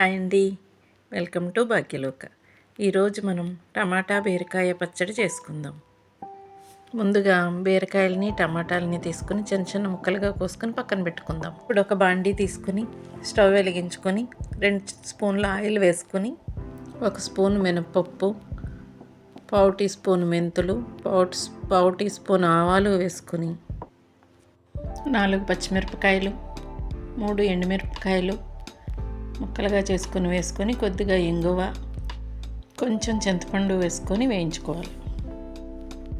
Hi అండి. Welcome to Bhagyaloka. ఈరోజు మనం టమాటా బీరకాయ పచ్చడి చేసుకుందాం. ముందుగా బీరకాయలని టమాటాలని తీసుకుని చిన్న చిన్న ముక్కలుగా కోసుకొని పక్కన పెట్టుకుందాం. ఇప్పుడు ఒక బాండీ తీసుకుని స్టవ్ వెలిగించుకొని రెండు స్పూన్ల ఆయిల్ వేసుకొని ఒక స్పూన్ మినపప్పు పావు టీ స్పూన్ మెంతులు పావు పావు టీ స్పూన్ ఆవాలు వేసుకొని నాలుగు పచ్చిమిరపకాయలు మూడు ఎండుమిరపకాయలు ముక్కలుగా చేసుకొని వేసుకొని కొద్దిగా ఇంగువ కొంచెం చింతపండు వేసుకొని వేయించుకోవాలి.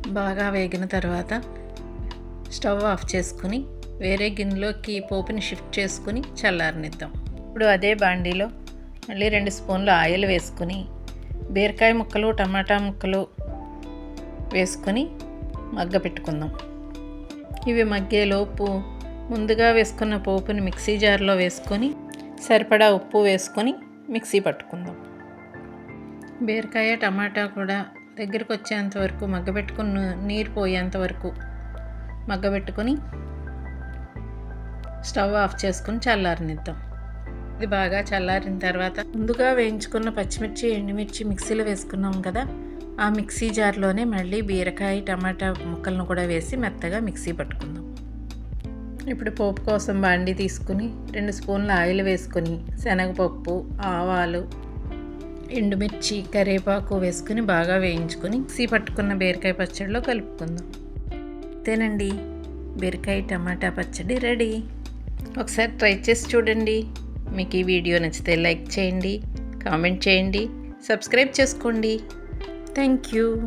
బాగా వేగిన తర్వాత స్టవ్ ఆఫ్ చేసుకుని వేరే గిన్నెలోకి పోపుని షిఫ్ట్ చేసుకుని చల్లారనిద్దాం. ఇప్పుడు అదే బాండీలో మళ్ళీ రెండు స్పూన్లు ఆయిల్ వేసుకుని బీరకాయ ముక్కలు టమాటా ముక్కలు వేసుకొని మగ్గ పెట్టుకుందాం. ఇవి మగ్గేలోపు ముందుగా వేసుకున్న పోపుని మిక్సీ జార్లో వేసుకొని సరిపడా ఉప్పు వేసుకొని మిక్సీ పట్టుకుందాం. బీరకాయ టమాటా కూడా దగ్గరకు వచ్చేంత వరకు మగ్గబెట్టుకుని నీరు పోయేంత వరకు మగ్గబెట్టుకొని స్టవ్ ఆఫ్ చేసుకుని చల్లారనిద్దాం. ఇది బాగా చల్లారిన తర్వాత ముందుగా వేయించుకున్న పచ్చిమిర్చి ఎండుమిర్చి మిక్సీలో వేసుకున్నాం కదా ఆ మిక్సీ జార్లోనే మళ్ళీ బీరకాయ టమాటా ముక్కలను కూడా వేసి మెత్తగా మిక్సీ పట్టుకుందాం. ఇప్పుడు పోపు కోసం బాండి తీసుకుని రెండు స్పూన్ల ఆయిల్ వేసుకొని శనగపప్పు ఆవాలు ఎండుమిర్చి కరివేపాకు వేసుకుని బాగా వేయించుకొని మిక్సీ పట్టుకున్న బీరకాయ పచ్చడిలో కలుపుకుందాం. అంతేనండి. బీరకాయ టమాటా పచ్చడి రెడీ. ఒకసారి ట్రై చేసి చూడండి. మీకు ఈ వీడియో నచ్చితే లైక్ చేయండి కామెంట్ చేయండి సబ్స్క్రైబ్ చేసుకోండి. Thank you.